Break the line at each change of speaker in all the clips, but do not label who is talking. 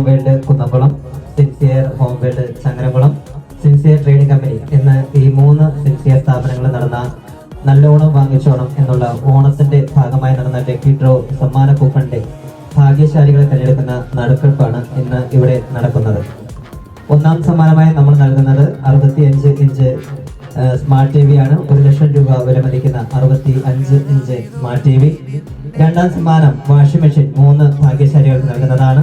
Ernakulam sincere homeward Changaramkulam sincere trading company എന്ന ഈ മൂന്ന് സിൻസിയർ സ്ഥാപനങ്ങളിൽ നടന്ന നല്ലോണം വാങ്ങിച്ചോണം എന്നുള്ള ഓണത്തിന്റെ ഭാഗമായി നടന്ന ലക്കി ഡ്രോ സമ്മാന കൂപ്പണിന്റെ ഭാഗ്യശാലികളെ തിരഞ്ഞെടുക്കുന്ന നടുക്കെടുപ്പാണ് ഇന്ന് ഇവിടെ നടക്കുന്നത്. ഒന്നാം സമ്മാനമായി നമ്മൾ നൽകുന്നത് അറുപത്തിയഞ്ച് ഇഞ്ച് സ്മാർട്ട് ടി വി ആണ്. ഒരു ലക്ഷം രൂപ വിലമതിക്കുന്ന അറുപത്തി അഞ്ച് ഇഞ്ച് സ്മാർട്ട് ടി വി രണ്ടാം സമ്മാനം വാഷിംഗ് മെഷീൻ മൂന്ന് ഭാഗ്യശാലികൾക്ക് നൽകുന്നതാണ്.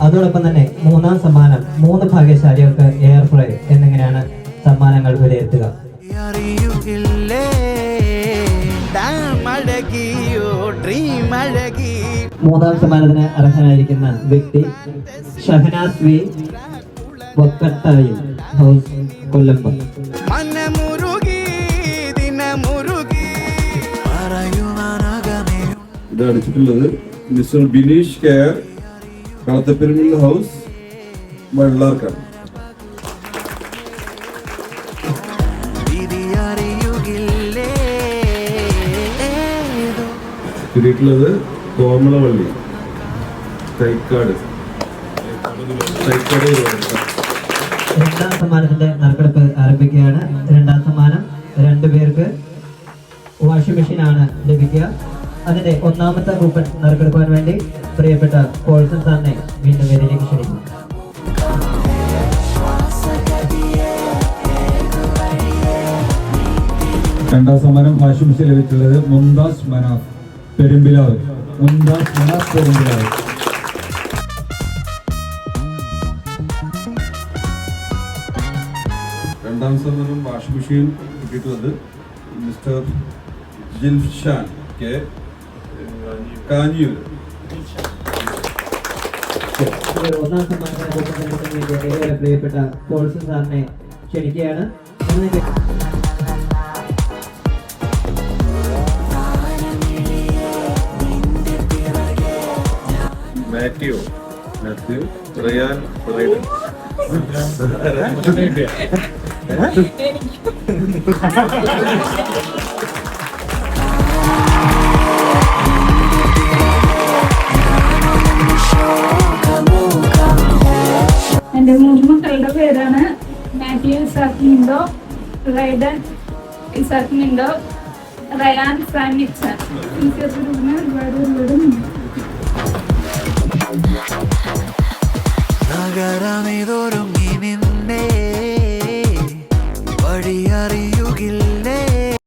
അതോടൊപ്പം തന്നെ മൂന്നാം സമ്മാനം മൂന്ന് ഭാഗ്യശാലികൾക്ക് എയർ ഫ്ലൈ എന്നിങ്ങനെയാണ് സമ്മാനങ്ങൾ വിലയിരുത്തുക. മൂന്നാം സമ്മാനത്തിന് അർഹനായിരിക്കുന്ന വ്യക്തി ഷഹനാസ് വി. വക്കട്ടായി ഹൗസ് കൊല്ലമ്പം
ഇത് അടിച്ചിട്ടുള്ളത് മിസ്റ്റർ ബിനീഷ് കെയർ കളത്തപ്പെരുമിൽ ഹൗസ് വെള്ളാർക്കാണ് കിട്ടിയിട്ടുള്ളത് കോമളവള്ളി. തൈക്കാട്. തൈക്കാട്
രണ്ടാം സമ്മാനത്തിന്റെ നറുക്കെടുപ്പ് ആരംഭിക്കുകയാണ്. രണ്ടാം സമ്മാനം രണ്ടു പേർക്ക് വാഷിംഗ് മെഷീൻ ആണ് ലഭിക്കുക. അതിന്റെ ഒന്നാമത്തെ കൂപ്പൺ നറുക്കെടുക്കാൻ വേണ്ടി പ്രിയപ്പെട്ട പോൾസൺ സാറിനെ വീണ്ടും വേദിയിലേക്ക് ക്ഷണിക്കുന്നു.
രണ്ടാം സമ്മാനം ആശംസ ലഭിച്ചുള്ളത് മുംതാസ് മനാഫ് പെരുമ്പിലാവ്. മുംതാസ് മനാഫ് പെരുമ്പിലാവ്.
രണ്ടാം സമ്മാനം വാഷിംഗ് മെഷീൻ കിട്ടിയിട്ടുള്ളത് മിസ്റ്റർ ജിൽഷാൻ കെ കാഞ്ഞിയൂർ
ഒന്നാം സമ്മാനത്തിന് കൂപ്പൺ ലഭിക്കുന്നതിന് വേണ്ടി ഏറെ പ്രിയപ്പെട്ട കോഴ്സ് സാറിനെ ക്ഷണിക്കുകയാണ് അതിനെ
മാത്യു മാത്യു റിയാൻ റൈഡൻ
എന്റെ മൂന്ന് മക്കളുടെ പേരാണ് മാത്യു മിൻഡോ റൈഡൻ മിൻഡോ റയാൻ ഫ്രാനിക്സൺ എനിക്ക് ഒരുപാട് ഒരുപാട്